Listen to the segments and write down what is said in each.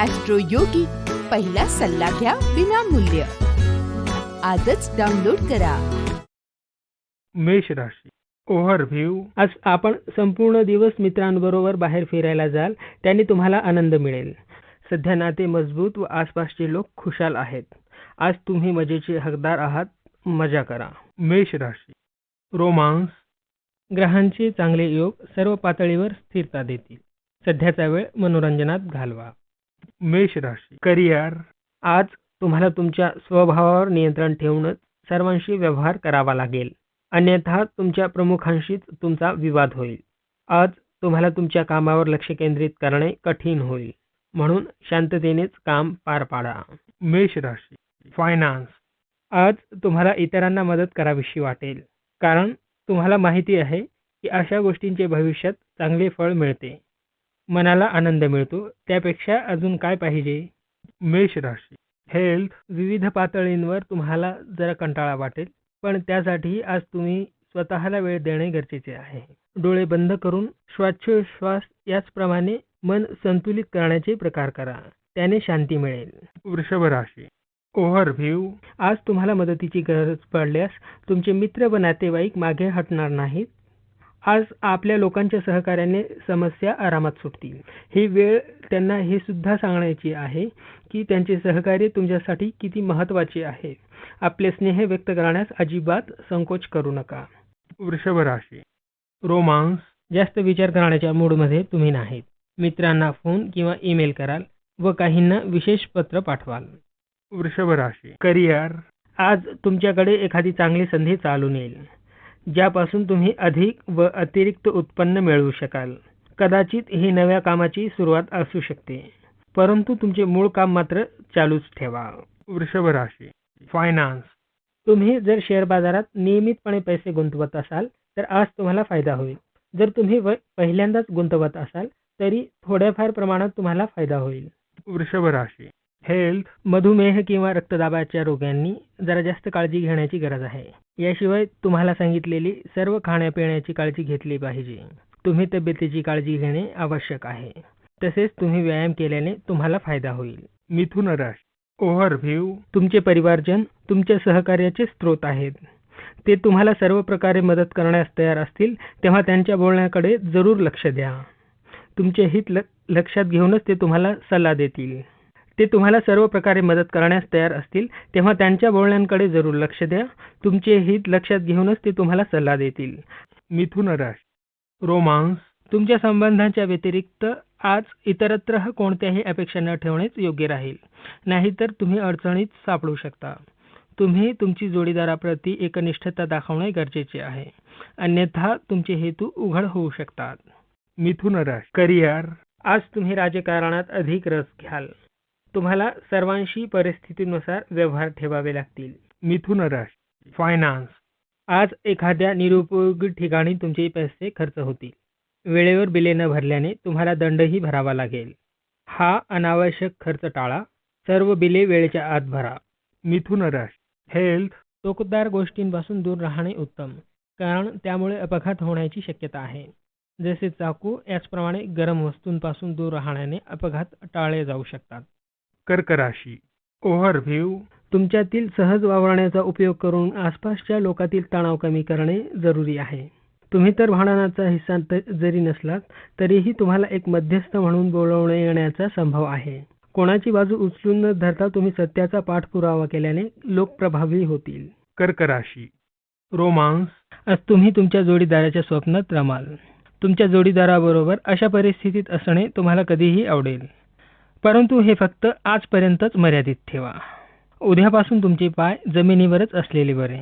Austro योगी पहिला सल्ला घ्या विनामूल्य. आजच डाउनलोड करा. मेष राशी. ओव्हरव्ह्यू आज आपण संपूर्ण दिवस मित्रांबरोबर बाहेर फिरायला जाल त्याने तुम्हाला आनंद मिळेल. सध्या नाते मजबूत व आसपासचे लोक खुशाल आहेत. आज तुम्ही मजेचे हकदार आहात मजा करा. मेष राशी. रोमांस. ग्रहांचे चांगले योग सर्व पातळीवर स्थिरता देतील. सध्याचा वेळ मनोरंजनात घालवा. मेष राशी. करिअर. आज तुम्हाला तुमच्या स्वभावावर नियंत्रण ठेवूनच सर्वांशी व्यवहार करावा लागेल. अन्यथा तुमच्या प्रमुखांशीच तुमचा विवाद होईल. आज तुम्हाला तुमच्या कामावर लक्ष केंद्रित करणे कठीण होईल. म्हणून शांततेनेच काम पार पाडा. मेष राशी. फायनान्स आज तुम्हाला इतरांना मदत करावीशी वाटेल. कारण तुम्हाला माहिती आहे की अशा गोष्टींचे भविष्यात चांगले फळ मिळते. मनाला आनंद मिळतो. त्यापेक्षा अजून काय पाहिजे? मेष राशी. हेल्थ विविध पातळींवर तुम्हाला जरा कंटाळा वाटेल पण त्यासाठी आज तुम्ही स्वतःला वेळ देणे गरजेचे आहे. डोळे बंद करून श्वासोच्छ्वास याचप्रमाणे मन संतुलित करण्याचे प्रकार करा. त्याने शांती मिळेल. वृषभ राशी. ओव्हरव्ह्यू आज तुम्हाला मदतीची गरज पडल्यास तुमचे मित्र व नातेवाईक मागे हटणार नाहीत. आज आपल्या लोकांच्या सहकार्याने समस्या आरामात सुटतील. ही वेळ त्यांना हे सुद्धा सांगण्याची आहे की त्यांचे सहकार्य तुमच्यासाठी किती महत्त्वाचे आहे. आपले स्नेह व्यक्त करण्यास अजिबात संकोच करू नका. वृषभ राशी. रोमांस. जास्त विचार करण्याच्या मूडमध्ये तुम्ही नाहीत. मित्रांना फोन किंवा ईमेल कराल व काहींना विशेष पत्र पाठवाल. वृषभ राशी. करिअर आज तुमच्याकडे एखादी चांगली संधी चालून येईल. ज्यापासून तुम्ही अधिक व अतिरिक्त उत्पन्न मिळवू शकाल. कदाचित ही नव्या कामाची सुरुवात असू शकते. परंतु तुमचे मूळ काम मात्र चालूच ठेवा. वृषभ राशी. फायनान्स तुम्ही जर शेअर बाजारात नियमितपणे पैसे गुंतवत असाल तर आज तुम्हाला फायदा होईल. जर तुम्ही व- पहिल्यांदाच गुंतवत असाल तरी थोड्याफार प्रमाणात तुम्हाला फायदा होईल. वृषभ राशी. हेल्थ मधुमेह किंवा रक्तदाबाच्या रोग्यांनी जरा जास्त काळजी घेण्याची गरज आहे. याशिवाय तुम्हाला सांगितलेली सर्व खाण्यापिण्याची काळजी घेतली पाहिजे. तुम्ही तब्येतीची काळजी घेणे आवश्यक आहे. तसेच तुम्ही व्यायाम केल्याने तुम्हाला फायदा होईल. मिथुन राशी ओव्हरव्ह्यू. तुमचे परिवारजन तुमच्या सहकार्याचे स्रोत आहेत. ते तुम्हाला सर्व प्रकारे मदत करण्यास तयार असतील तेव्हा त्यांच्या बोलण्याकडे जरूर लक्ष द्या. तुमचे हित ल लक्षात घेऊनच ते तुम्हाला सल्ला देतील. ते तुम्हाला सर्व प्रकारे मदत करण्यास तयार असतील तेव्हा त्यांच्या बोलण्यांकडे जरूर लक्ष द्या. तुमचे हित लक्षात घेऊनच ते तुम्हाला सल्ला देतील. मिथुन राशी रोमांस. तुमच्या संबंधांच्या व्यतिरिक्त आज इतरत्र कोणत्याही अपेक्षा न ठेवणेच योग्य राहील. नाहीतर तुम्ही अडचणीत सापडू शकता. तुम्ही तुमची जोडीदाराप्रती एकनिष्ठता दाखवणे गरजेचे आहे. अन्यथा तुमचे हेतू उघड होऊ शकतात. मिथुन राशी करिअर. आज तुम्ही राजकारणात अधिक रस घ्याल. तुम्हाला सर्वांशी परिस्थितीनुसार व्यवहार ठेवावे लागतील. मिथुन राशी फायनान्स आज एखाद्या निरुपयोगी ठिकाणी तुमचे पैसे खर्च होतील. वेळेवर बिले न भरल्याने तुम्हाला दंडही भरावा लागेल. हा अनावश्यक खर्च टाळा. सर्व बिले वेळेच्या आत भरा. मिथुन राशी हेल्थ टोकदार गोष्टींपासून दूर राहणे उत्तम. कारण त्यामुळे अपघात होण्याची शक्यता आहे. जसे चाकू याचप्रमाणे गरम वस्तूंपासून दूर राहण्याने अपघात टाळले जाऊ शकतात. कर्क राशी ओव्हरव्ह्यू तुमच्यातील सहज वावरण्याचा उपयोग करून आसपासच्या लोकातील तणाव कमी करणे जरुरी आहे. तुम्ही तर भांडणाचा हिस्सा जरी नसलात तरीही तुम्हाला एक मध्यस्थ म्हणून बोलवणे येण्याचा संभव आहे. कोणाची बाजू उचलून न धरता तुम्ही सत्याचा पाठपुरावा केल्याने लोक प्रभावी होतील. कर्क राशी रोमांस. आज तुम्ही तुमच्या जोडीदाराच्या स्वप्नात रमाल. तुमच्या जोडीदाराबरोबर अशा परिस्थितीत असणे तुम्हाला कधीही आवडेल. परंतु हे फक्त आजपर्यंतच मर्यादित ठेवा. उद्यापासून तुमचे पाय जमिनीवरच असलेले बरे.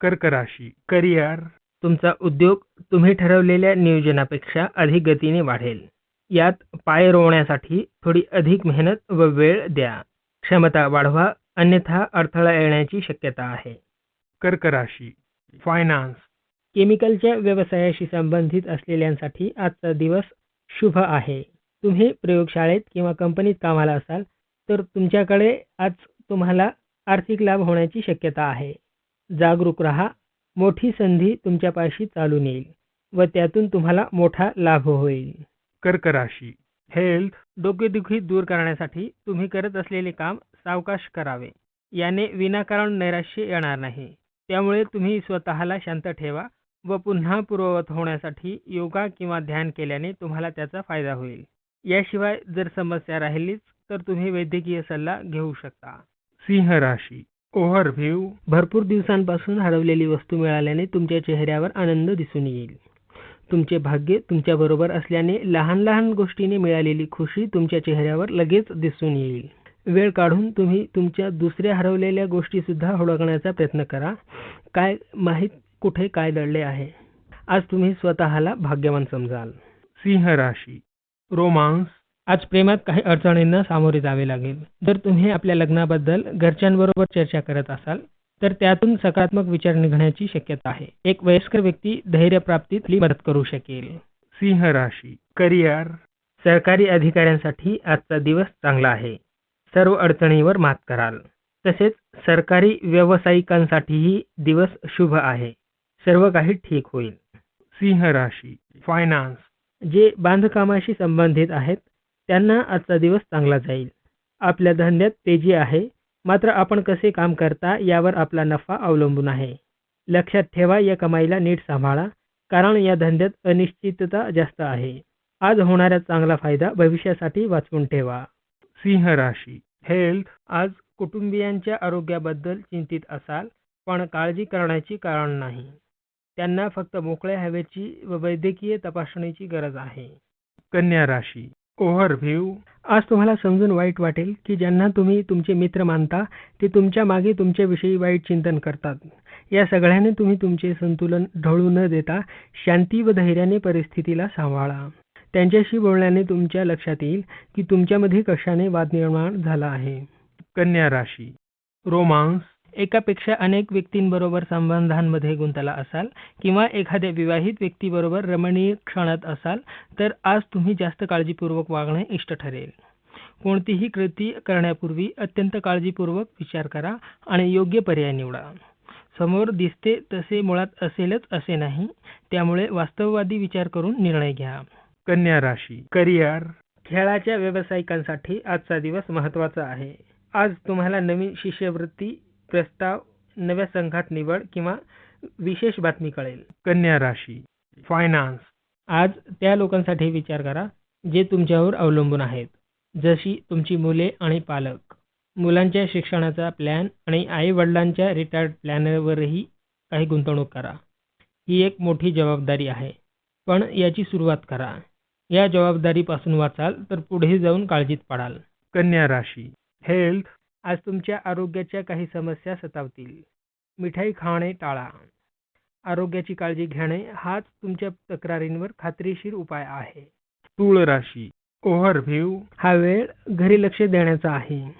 कर्क राशी करिअर. तुमचा उद्योग तुम्ही ठरवलेल्या नियोजनापेक्षा अधिक गतीने वाढेल. यात पाय रोवण्यासाठी थोडी अधिक मेहनत व वेळ द्या. क्षमता वाढवा अन्यथा अडथळा येण्याची शक्यता आहे. कर्क राशी फायनान्स केमिकलच्या व्यवसायाशी संबंधित असलेल्यांसाठी आजचा दिवस शुभ आहे. तुम्ही प्रयोगशाळेत किंवा कंपनीत कामाला असाल तर तुमच्याकडे आज तुम्हाला आर्थिक लाभ होण्याची शक्यता आहे. जागरूक राहा मोठी संधी तुमच्यापाशी चालून येईल व त्यातून तुम्हाला मोठा लाभ होईल. कर्क राशी हेल्थ डोकेदुखी दूर करण्यासाठी तुम्ही करत असलेले काम सावकाश करावे. याने विनाकारण नैराश्य येणार नाही. त्यामुळे तुम्ही स्वतःला शांत ठेवा व पुन्हा पूर्ववत होण्यासाठी योगा किंवा ध्यान केल्याने तुम्हाला त्याचा फायदा होईल. याशिवाय जर समस्या राहिलीच तर तुम्ही वैद्यकीय सल्ला घेऊ शकता. सिंह राशी. ओव्हरव्ह्यू भरपूर दिवसांपासून हरवलेली वस्तू मिळाल्याने तुमच्या चेहऱ्यावर आनंद दिसून येईल. तुमचे भाग्य तुमच्याबरोबर असल्याने लहान लहान गोष्टीने मिळालेली खुशी तुमच्या चेहऱ्यावर लगेच दिसून येईल. वेळ काढून तुम्ही तुमच्या दुसऱ्या हरवलेल्या गोष्टीसुद्धा हुडकण्याचा प्रयत्न करा. काय माहीत कुठे काय दडले आहे. आज तुम्ही स्वतःला भाग्यवान समजाल. सिंह राशी. रोमांस. आज प्रेमात काही अडचणींना सामोरे जावे लागेल. जर तुम्ही आपल्या लग्नाबद्दल घरच्यांबरोबर चर्चा करत असाल तर त्यातून सकारात्मक विचार निघण्याची शक्यता आहे. एक वयस्कर व्यक्ती धैर्यप्राप्तीत आपली मदत करू शकेल. सिंह राशी. करिअर. सरकारी अधिकाऱ्यांसाठी आजचा दिवस चांगला आहे. सर्व अडचणीवर मात कराल. तसेच सरकारी व्यावसायिकांसाठीही दिवस शुभ आहे. सर्व काही ठीक होईल. सिंह राशी. फायनान्स. जे बांधकामाशी संबंधित आहेत त्यांना आजचा दिवस चांगला जाईल. आपल्या धंद्यात तेजी आहे मात्र आपण कसे काम करता यावर आपला नफा अवलंबून आहे. लक्षात ठेवा या कमाईला नीट सांभाळा कारण या धंद्यात अनिश्चितता जास्त आहे. आज होणारा चांगला फायदा भविष्यासाठी वाचवून ठेवा. सिंह राशी. हेल्थ आज कुटुंबियांच्या आरोग्याबद्दल चिंतित असाल पण काळजी करण्याची कारण नाही. त्यांना फक्त मोकळ्या हवेची व वैद्यकीय तपासणीची गरज आहे. कन्या राशी ओव्हरव्ह्यू. आज तुम्हाला समजून वाईट वाटेल की ज्यांना तुम्ही तुमचे मित्र मानता ते तुमच्या मागे तुमच्याविषयी वाईट चिंतन करतात. या सगळ्याने तुम्ही तुमचे संतुलन ढळू न देता शांती व धैर्याने परिस्थितीला सांभाळा. त्यांच्याशी बोलण्याने तुमच्या लक्षात येईल की तुमच्यामध्ये कशाने वाद निर्माण झाला आहे. कन्या राशी रोमांस. एकापेक्षा अनेक व्यक्तींबरोबर संबंधांमध्ये गुंतला असाल किंवा एखाद्या विवाहित व्यक्तीबरोबर रमणीय क्षणात असाल तर आज तुम्ही जास्त काळजीपूर्वक वागणे इष्ट ठरेल. कोणतीही कृती करण्यापूर्वी अत्यंत काळजीपूर्वक विचार करा आणि योग्य पर्याय निवडा. समोर दिसते तसे मुळात असेलच असे नाही त्यामुळे वास्तववादी विचार करून निर्णय घ्या. कन्या राशी करिअर. खेळाच्या व्यावसायिकांसाठी आजचा दिवस महत्त्वाचा आहे. आज तुम्हाला नवीन शिष्यवृत्ती प्रस्ताव नव्या संघात निवड किंवा विशेष बातमी कळेल. कन्या राशी फायनान्स आज त्या लोकांसाठी विचार करा जे तुमच्यावर अवलंबून आहेत. जशी तुमची मुले आणि पालक. मुलांच्या शिक्षणाचा प्लॅन आणि आई वडिलांच्या रिटायर्ड प्लॅनवरही काही गुंतवणूक करा. ही एक मोठी जबाबदारी आहे. पण याची सुरुवात करा. या जबाबदारीपासून वाचाल तर पुढे जाऊन काळजीत पडाल. कन्या राशी हेल्थ आज तुमच्या आरोग्याच्या काही समस्या सतावतील. मिठाई खाणे टाळा. आरोग्याची काळजी घेणे हाच तुमच्या तक्रारींवर खात्रीशीर उपाय आहे. तूळ राशी ओव्हरव्ह्यू हा वेळ घरी लक्ष देण्याचा आहे.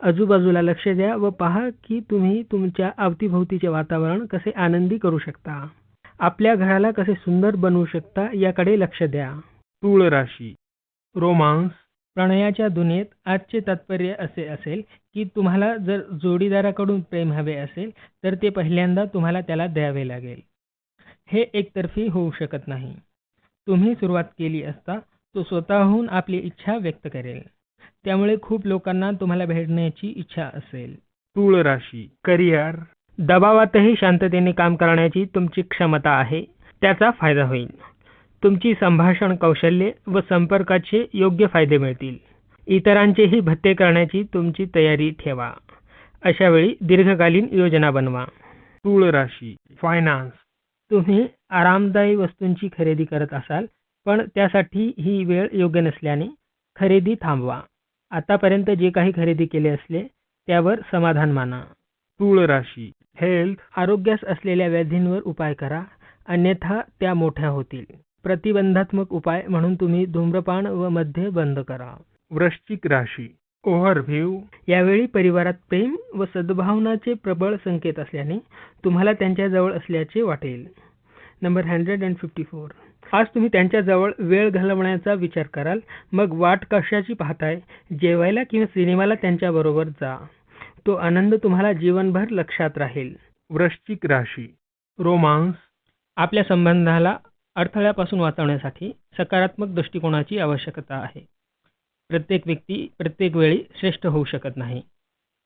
आजूबाजूला लक्ष द्या व पहा की तुम्ही तुमच्या अवतीभोवतीचे वातावरण कसे आनंदी करू शकता. आपल्या घराला कसे सुंदर बनवू शकता याकडे लक्ष द्या. तूळ राशी रोमांस. प्रणयाच्या दुनियेत आजचे तात्पर्य असे असेल की तुम्हाला जर जोडीदाराकडून प्रेम हवे असेल तर ते पहिल्यांदा तुम्हाला त्याला द्यावे लागेल. हे एकतर्फी होऊ शकत नाही. तुम्ही सुरुवात केली असता तो स्वतःहून आपली इच्छा व्यक्त करेल. त्यामुळे खूप लोकांना तुम्हाला भेटण्याची इच्छा असेल. तूळ राशी करिअर. दबावातही शांततेने काम करण्याची तुमची क्षमता आहे. त्याचा फायदा होईल. तुमची संभाषण कौशल्ये व संपर्काचे योग्य फायदे मिळतील. इतरांचेही भत्ते करण्याची तुमची तयारी ठेवा. अशा वेळी दीर्घकालीन योजना बनवा. तूळ राशी फायनान्स तुम्ही आरामदायी वस्तूंची खरेदी करत असाल पण त्यासाठी ही वेळ योग्य नसल्याने खरेदी थांबवा. आतापर्यंत जे काही खरेदी केले असले त्यावर समाधान माना. तूळ राशी हेल्थ आरोग्यास असलेल्या व्याधींवर उपाय करा अन्यथा त्या मोठ्या होतील. प्रतिबंधात्मक उपाय म्हणून तुम्ही धूम्रपान व मद्य बंद करा. वृश्चिक राशी ओव्हरव्ह्यू. यावेळी परिवारात प्रेम व सद्भावनाचे प्रबळ संकेत असल्याने तुम्हाला त्यांच्याजवळ असल्याचे वाटेल. Number hundred and fifty four आज तुम्ही त्यांच्याजवळ वेळ घालवण्याचा विचार कराल. मग वाट कशाची पाहताय? जेवायला किंवा सिनेमाला त्यांच्याबरोबर जा. तो आनंद तुम्हाला जीवनभर लक्षात राहील. वृश्चिक राशी रोमांस. आपल्या संबंधाला अडथळ्यापासून वाचवण्यासाठी सकारात्मक दृष्टिकोनाची आवश्यकता आहे. प्रत्येक व्यक्ती प्रत्येक वेळी श्रेष्ठ होऊ शकत नाही.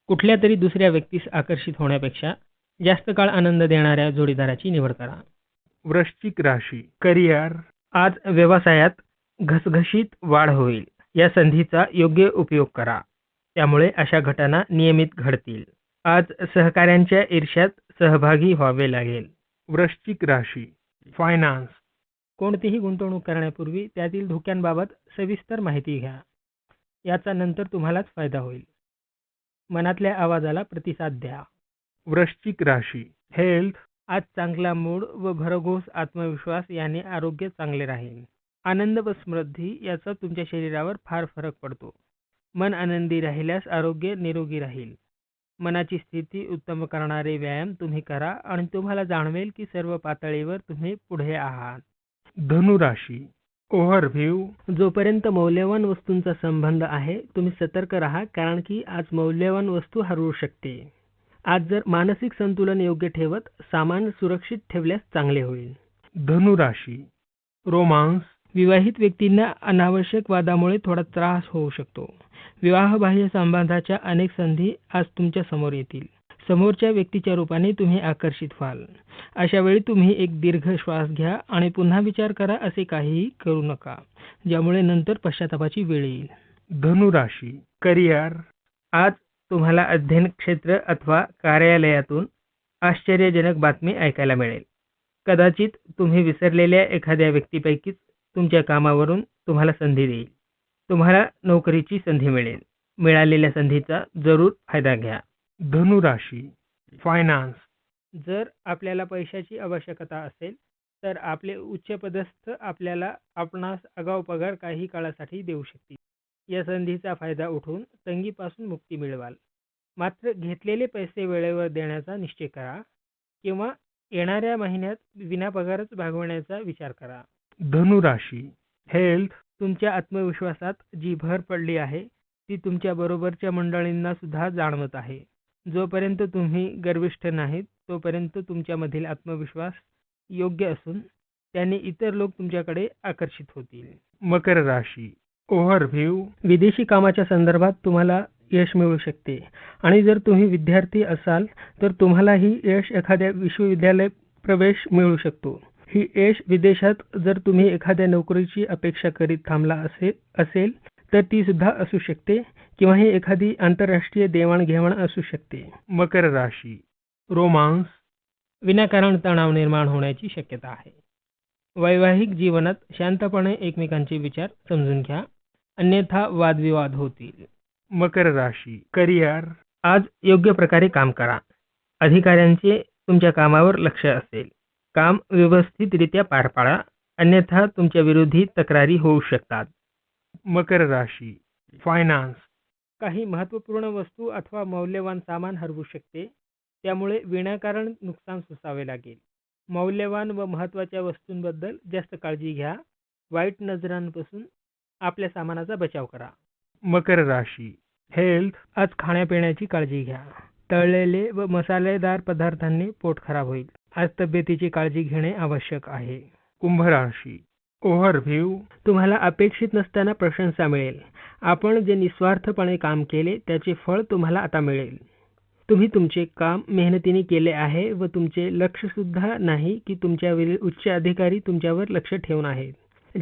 कुठल्या तरी दुसऱ्या व्यक्तीस आकर्षित होण्यापेक्षा जास्त काळ आनंद देणाऱ्या जोडीदाराची निवड करा. वृश्चिक राशी करिअर आज व्यवसायात घसघशीत वाढ होईल. या संधीचा योग्य उपयोग करा. त्यामुळे अशा घटना नियमित घडतील. आज सहकाऱ्यांच्या ईर्ष्यात सहभागी व्हावे लागेल. वृश्चिक राशी फायनान्स कोणतीही गुंतवणूक करण्यापूर्वी त्यातील धोक्यांबाबत सविस्तर माहिती घ्या. याचा नंतर तुम्हालाच फायदा होईल. मनातल्या आवाजाला प्रतिसाद द्या. वृश्चिक राशी. हेल्थ आज चांगला मूड व भरघोस आत्मविश्वास याने आरोग्य चांगले राहील. आनंद व समृद्धी याचा तुमच्या शरीरावर फार फरक पडतो. मन आनंदी राहिल्यास आरोग्य निरोगी राहील. मनाची स्थिती उत्तम करणारे व्यायाम तुम्ही करा आणि तुम्हाला जाणवेल की सर्व पातळीवर तुम्ही पुढे आहात. धनुराशी. ओव्हरव्ह्यू जोपर्यंत मौल्यवान वस्तूंचा संबंध आहे तुम्ही सतर्क राहा कारण की आज मौल्यवान वस्तू हरवू शकते. आज जर मानसिक संतुलन योग्य ठेवत सामान सुरक्षित ठेवल्यास चांगले होईल. धनुराशी. रोमांस. विवाहित व्यक्तींना अनावश्यक वादामुळे थोडा त्रास होऊ शकतो. विवाहबाह्य संबंधाच्या अनेक संधी आज तुमच्यासमोर येतील. समोरच्या व्यक्तीच्या रूपाने तुम्ही आकर्षित व्हाल. अशा वेळी तुम्ही एक दीर्घ श्वास घ्या आणि पुन्हा विचार करा असे काहीही करू नका ज्यामुळे नंतर पश्चातापाची वेळ येईल. धनुराशी करिअर. आज तुम्हाला अध्ययन क्षेत्र अथवा कार्यालयातून आश्चर्यजनक बातमी ऐकायला मिळेल. कदाचित तुम्ही विसरलेल्या एखाद्या व्यक्तीपैकीच तुमच्या कामावरून तुम्हाला संधी देईल. तुम्हाला नोकरीची संधी मिळेल. मिळालेल्या संधीचा जरूर फायदा घ्या. धनुराशी फायनान्स जर आपल्याला पैशाची आवश्यकता असेल तर आपले उच्चपदस्थ आपल्याला आपणास आगाऊ पगार काही काळासाठी देऊ शकतील. या संधीचा फायदा उठवून तंगीपासून मुक्ती मिळवाल. मात्र घेतलेले पैसे वेळेवर देण्याचा निश्चय करा किंवा येणाऱ्या महिन्यात विनापगारच भागवण्याचा विचार करा. धनुराशी. हेल्थ तुमच्या आत्मविश्वासात जी भर पडली आहे ती तुमच्या बरोबरच्या मंडळींना सुद्धा जाणवत आहे. जोपर्यंत तुम्ही गर्विष्ठ नाहीत तोपर्यंत तुमच्यामधील आत्मविश्वास योग्य असून त्याने इतर लोक तुमच्याकडे आकर्षित होतील. मकर राशी ओव्हरव्ह्यू. विदेशी कामाच्या संदर्भात तुम्हाला यश मिळू शकते. आणि जर तुम्ही विद्यार्थी असाल तर तुम्हाला ही यश एखाद्या विश्वविद्यालय प्रवेश मिळू शकतो. ही यश विदेशात जर तुम्ही एखाद्या नोकरीची अपेक्षा करीत थांबला असेल असेल तर ती सुद्धा असू शकते किंवा ही एखादी आंतरराष्ट्रीय देवाणघेवाण असू शकते. मकर राशी रोमांस विनाकारण तणाव निर्माण होण्याची शक्यता आहे. वैवाहिक जीवनात शांतपणे एकमेकांचे विचार समजून घ्या. अन्यथा वादविवाद होतील. मकर राशी करिअर. आज योग्य प्रकारे काम करा. अधिकाऱ्यांचे तुमच्या कामावर लक्ष असेल. काम व्यवस्थितरित्या पार पाडा. अन्यथा तुमच्या विरोधी तक्रारी होऊ शकतात. मकर राशी फायनान्स काही महत्त्वपूर्ण वस्तू अथवा मौल्यवान सामान हरवू शकते. त्यामुळे विनाकारण नुकसान सोसावे लागेल. मौल्यवान व महत्त्वाच्या वस्तूंबद्दल जास्त काळजी घ्या. वाईट नजरांपासून आपल्या सामानाचा बचाव करा. मकर राशी हेल्थ आज खाण्यापिण्याची काळजी घ्या. तळलेले व मसालेदार पदार्थांनी पोट खराब होईल. आज तब्येतीची काळजी घेणे आवश्यक आहे. कुंभ राशी ओव्हरव्ह्यू. तुम्हाला अपेक्षित नसताना प्रशंसा मिळेल. आपण जे निस्वार्थपणे काम केले त्याचे फळ तुम्हाला आता मिळेल. तुम्ही तुमचे काम मेहनतीने केले आहे व तुमचे लक्ष सुद्धा नाही की तुमच्यावरील उच्च अधिकारी तुमच्यावर लक्ष ठेवून आहेत.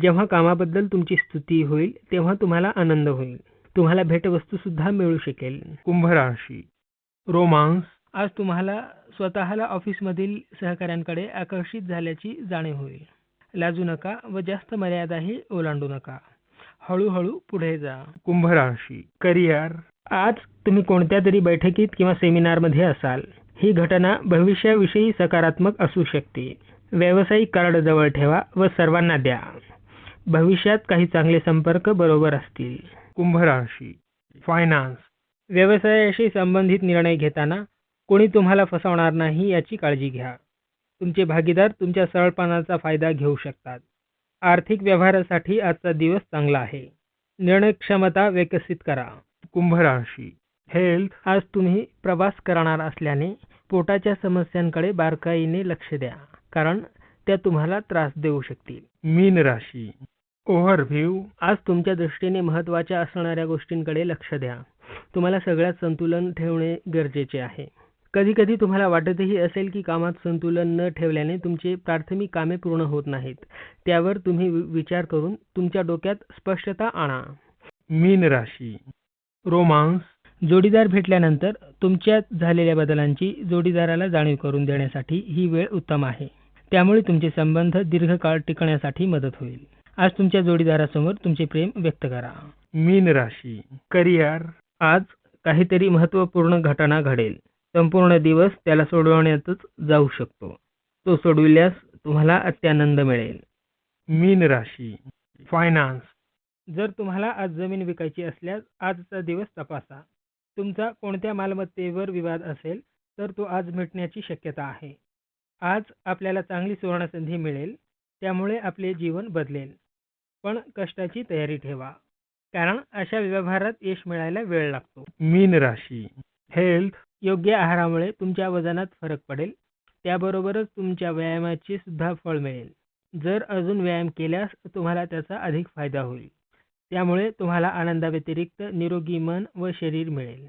जेव्हा कामाबद्दल तुमची स्तुती होईल तेव्हा तुम्हाला आनंद होईल. तुम्हाला भेटवस्तू सुद्धा मिळू शकेल. कुंभ राशी रोमांस. आज तुम्हाला स्वतःला ऑफिसमधील सहकाऱ्यांकडे आकर्षित झाल्याची जाणीव होईल. लाजू नका व जास्त मर्यादाही ओलांडू नका. हळूहळू पुढे जा. कुंभ राशी करिअर. आज तुम्ही कोणत्या तरी बैठकीत किंवा सेमिनारमध्ये असाल ही घटना भविष्याविषयी सकारात्मक असू शकते. व्यावसायिक कार्ड जवळ ठेवा व सर्वांना द्या. भविष्यात काही चांगले संपर्क बरोबर असतील. कुंभ राशी फायनान्स व्यवसायाशी संबंधित निर्णय घेताना कोणी तुम्हाला फसवणार नाही याची काळजी घ्या. तुमचे भागीदार तुमच्या सरळपणाचा फायदा घेऊ शकतात. आर्थिक व्यवहारासाठी आजचा दिवस चांगला आहे. निर्णय क्षमता विकसित करा. कुंभ राशी. हेल्थ आज तुम्ही प्रवास करणार असल्याने पोटाच्या समस्यांकडे बारकाईने लक्ष द्या. कारण त्या तुम्हाला त्रास देऊ शकतील. मीन राशी. ओव्हरव्ह्यू आज तुमच्या दृष्टीने महत्त्वाच्या असणाऱ्या गोष्टींकडे लक्ष द्या. तुम्हाला सगळ्यात संतुलन ठेवणे गरजेचे आहे. कधी कधी तुम्हाला वाटतही असेल की कामात संतुलन न ठेवल्याने तुमचे प्राथमिक कामे पूर्ण होत नाहीत. त्यावर तुम्ही विचार करून तुमच्या डोक्यात स्पष्टता आणा. मीन राशी. रोमांस. जोडीदार भेटल्यानंतर तुमच्यात झालेल्या बदलांची जोडीदाराला जाणीव करून देण्यासाठी ही वेळ उत्तम आहे. त्यामुळे तुमचे संबंध दीर्घकाळ टिकण्यासाठी मदत होईल. आज तुमच्या जोडीदारासमोर तुमचे प्रेम व्यक्त करा. मीन राशी. करिअर. आज काहीतरी महत्त्वपूर्ण घटना घडेल. संपूर्ण दिवस त्याला सोडवण्यातच जाऊ शकतो. तो सोडविल्यास तुम्हाला अत्यानंद मिळेल. मीन राशी फायनान्स जर तुम्हाला आज जमीन विकायची असल्यास आजचा दिवस तपासा. तुमचा कोणत्या मालमत्तेवर विवाद असेल तर तो आज मिटण्याची शक्यता आहे. आज आपल्याला चांगली सुवर्णसंधी मिळेल त्यामुळे आपले जीवन बदलेल. पण कष्टाची तयारी ठेवा. कारण अशा व्यवहारात यश मिळायला वेळ लागतो. मीन राशी हेल्थ योग्य आहारामुळे तुमच्या वजनात फरक पडेल. त्याबरोबरच तुमच्या व्यायामाचे सुद्धा फळ मिळेल. जर अजून व्यायाम केल्यास तुम्हाला त्याचा अधिक फायदा होईल. त्यामुळे तुम्हाला आनंदाव्यतिरिक्त निरोगी मन व शरीर मिळेल.